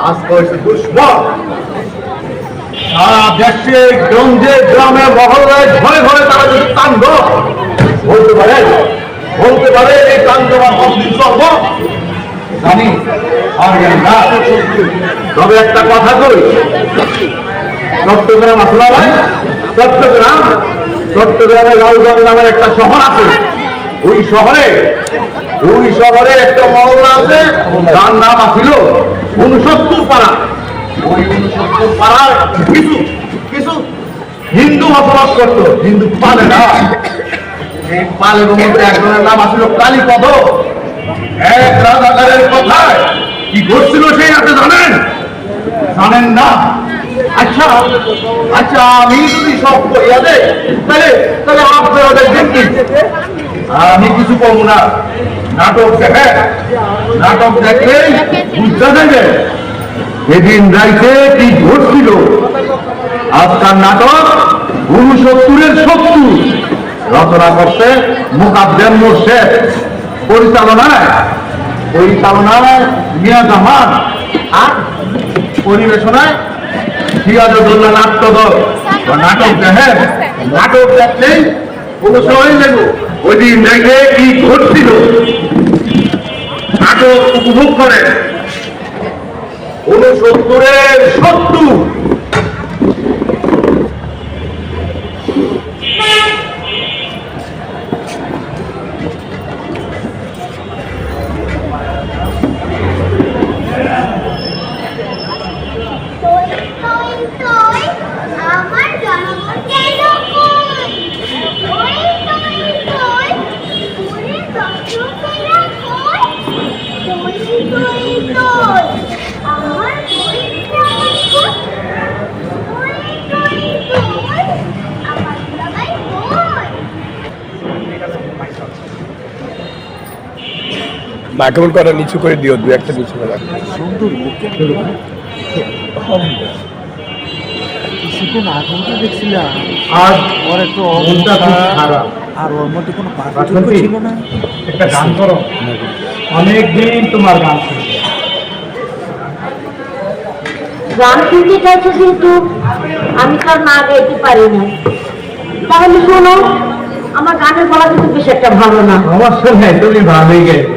আজকে হয়েছে তারা বলতে পারে বলতে পারে চলব জানি তবে একটা কথা কই, চট্টগ্রাম আসলা চট্টগ্রাম? চট্টগ্রামে নামের একটা শহর আছে। ওই শহরে ওই শহরে একটা মহল্লা আছে, যার নাম আছিল উনসত্তর পাড়া। ওই উনসত্তর পাড়ার কিছু কিছু হিন্দু বসবাস করতো। হিন্দু পালে না। এই পালের মধ্যে একজনের নাম আছিল কালীপদ। এক রাজাকারের কথায় কি ঘটছিল সেই আপনি জানেন? জানেন না। আচ্ছা আচ্ছা আমি যদি সব করিয়া দেয় তাহলে তাহলে আপনারা দেখবেন আমি কিছু কম না। নাটক দেখে, নাটক দেখলেই বুঝতে দেবে। এদিন রাইতে কি ঘটছিল? আজকাল নাটক উনসত্তরের সত্তর। রচনা করছে মুকাদ্দেম মোর্শেদ। পরিচালনায় পরিচালনায় মিয়া জামান আর পরিবেশনায় সিরাজউদ্দৌলা নাট্যদল নাটক দেখেন নাটক দেখলেই কোনো সময় ওই দিন দেখে কি ঘটছিল নাটক উপভোগ করেন। উনসত্তরের সত্তর। মা কেমন কটা নিচু করে দিও দু একটা নিচু করে আর ওর মধ্যে কোনো পার্থক্য ছিল না? একটা গান করো। অনেক দিন তোমার গান গান শুনতে চাইছো কিন্তু আমি তো আর না গাইতে পারি না। তাহলে শোনো আমার গানের গলা কিন্তু বেশ একটা ভালো না। নেই তুমি ভালোই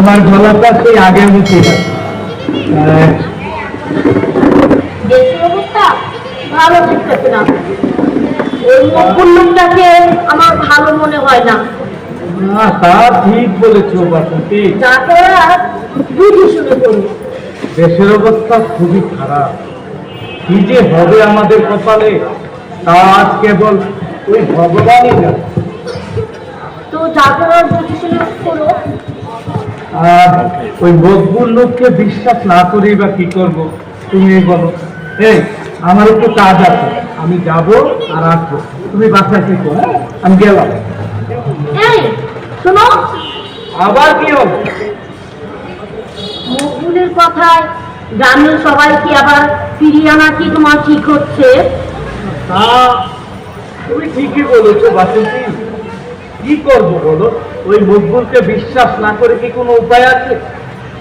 তোমার গলাটা সেই আগের মতোই ভালো না। ওই মকুল লোকটাকে আমার ভালো মনে হয় না। না তা ঠিক বলেছ বাসন্তী। বুঝে শুনে দেশের অবস্থা খুবই খারাপ। কি যে হবে আমাদের কপালে তা আজ কেবল ওই ভগবানই জানে। তো যা করার বুঝে শুনে করো ওই মকবুল লোককে বিশ্বাস না করেই বা কি করব? তুমি বলো। এই আমার একটু কাজ আছে। আমি যাব আর আসব। তুমি বাসায় থেকো হ্যাঁ? আমি গেলাম। শোনো। আবার কি হবে? মকবুলের কথায় গ্রামের সবাই কি আবার ফিরিয়ে আনা কি তোমার ঠিক হচ্ছে? তা তুমি ঠিকই বলেছ বাসন্তী। কি করব বলো? ওই মকবুলকে বিশ্বাস না করে কি কোনো উপায় আছে?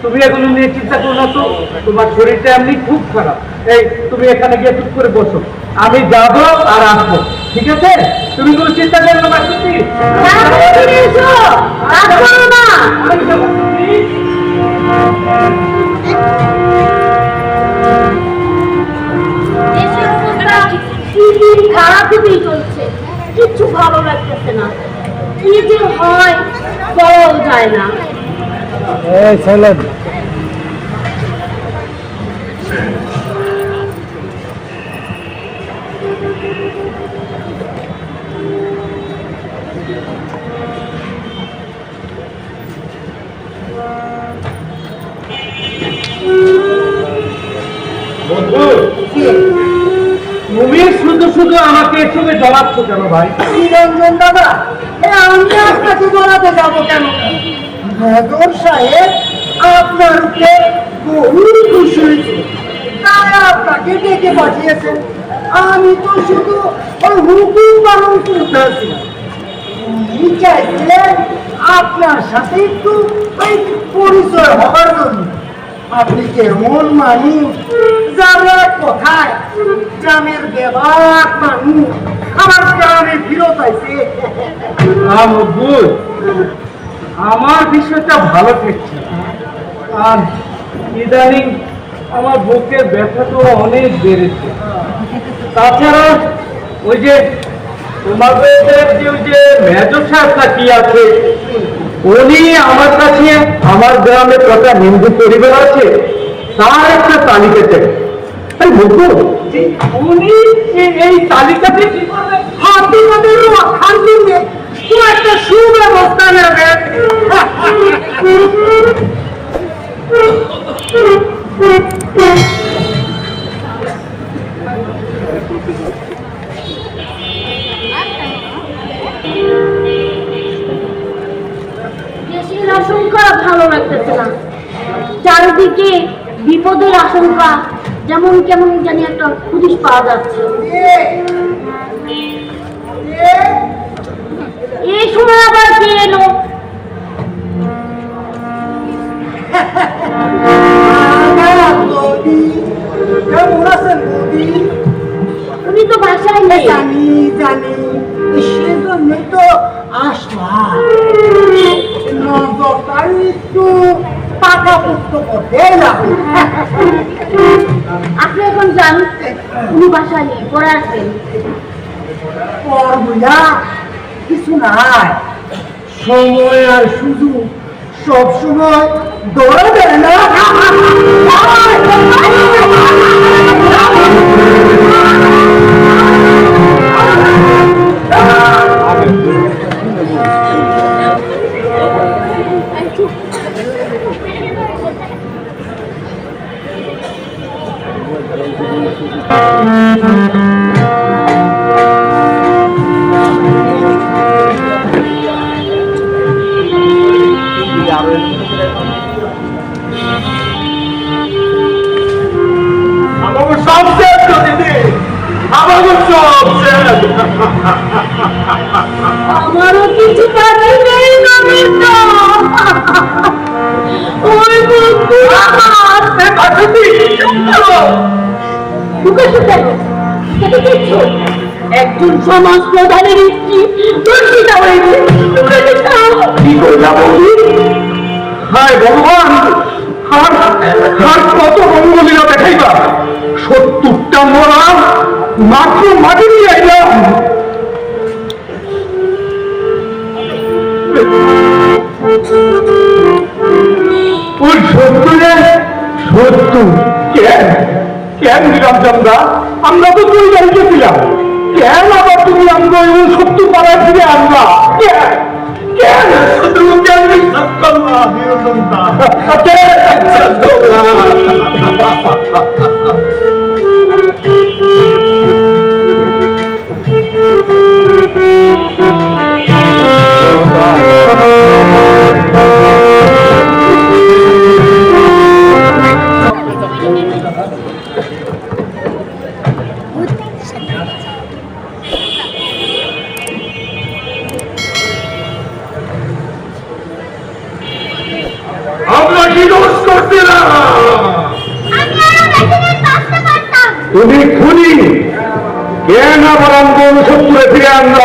তুমি এগুলো নিয়ে চিন্তা করো না তো। তোমার শরীরটা এমনি খুব খারাপ। এই তুমি এখানে গিয়ে চুপ করে বসো। আমি যাব আর আসব। ঠিক আছে? তুমি কোনো চিন্তা করো না অবস্থা দিন খারাপ হতেই চলছে। কিচ্ছু ভালো লাগতেছে না। কি যে হয় বলাও যায় না। এই বন্ধু তুমি শুধু শুধু আমাকে এসবে জ্বলাচ্ছ কেন ভাই? নিরঞ্জন দাদা? আমি আপনাকে বলাতে যাব কেন? মেজর সাহেব, আপনার উপরে বহু খুশি তাই আপনাকে ডেকে পাঠিয়েছেন আমি তো শুধু ওই হুকুম পালন করতেছি উনি চাইছিলেন আপনার সাথে একটু ওই পরিচয় হবার জন্য। আপনি কেমন মানুষ? যারা কোথায়? গ্রামের বেবাক আমার গ্রামে ফিরত মজবুর আমার বিষয়টা ভালো ঠেকছে আর ইদানিং আমার বুকের ব্যথাটা অনেক বেড়েছে। তাছাড়া ওই যে তোমাদের যে ওই যে মেজর সাহেবটা কি আছে, উনি আমার কাছে, আমার গ্রামে কটা হিন্দু পরিবার আছে তার একটা তালিকা চাই এই বলব উনি এই- তালিকাতে কি করবে আপনাদের রক্ষার জন্য তো একটা সুব্যবস্থা নেবেন ভালো লাগতেছে না। চারিদিকে বিপদের আশঙ্কা যেমন কেমন জানি একটা পুলিশ পাওয়া যাচ্ছে? এই সময় আবার কে এলো? উনি তো বাসায় নেই পুক্ত করতে আপনি এখন যান উনি বাসায় নেই পরে আসবেন। কিছু নাই। সময় আর সুযোগ সব সময় দৌড়াবে না। একজন সমাজ প্রধানের স্ত্রী দর্শিতা হয়েছে কি করলাম হায় ভগবান! আর আর কত রঙ্গলীলা দেখাইবা? সত্তরটা মরা মাত্র মাটি নিয়ে আইলাম। ওই সত্তরে কেন? কেন দিলাম চন্দা আমরা তো দুই গাড়িতে ছিলাম কেন আবার তুমি আমরা ওই সত্তর পাড়ায় ফিরে আনলা কেন? কেন? কেন বিশ্বাস করলা কেন বিশ্বাস করলা বন্ধু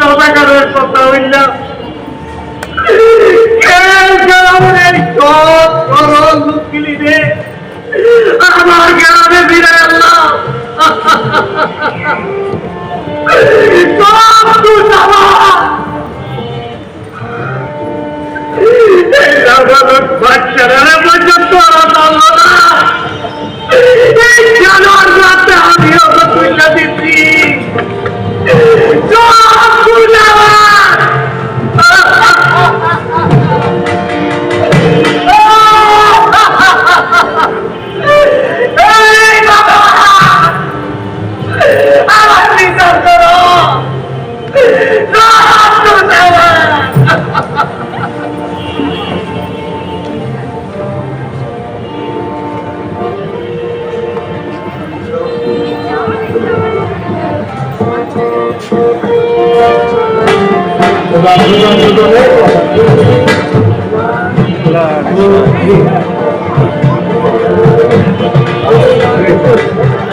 রাজাকারের কথা হইলাম গ্রামে ফিরে এলাম সব দোষ আমার। এই নাবালক বাচ্চারা পর্যন্ত জানোয়ার রাতে দিচ্ছি Thank you.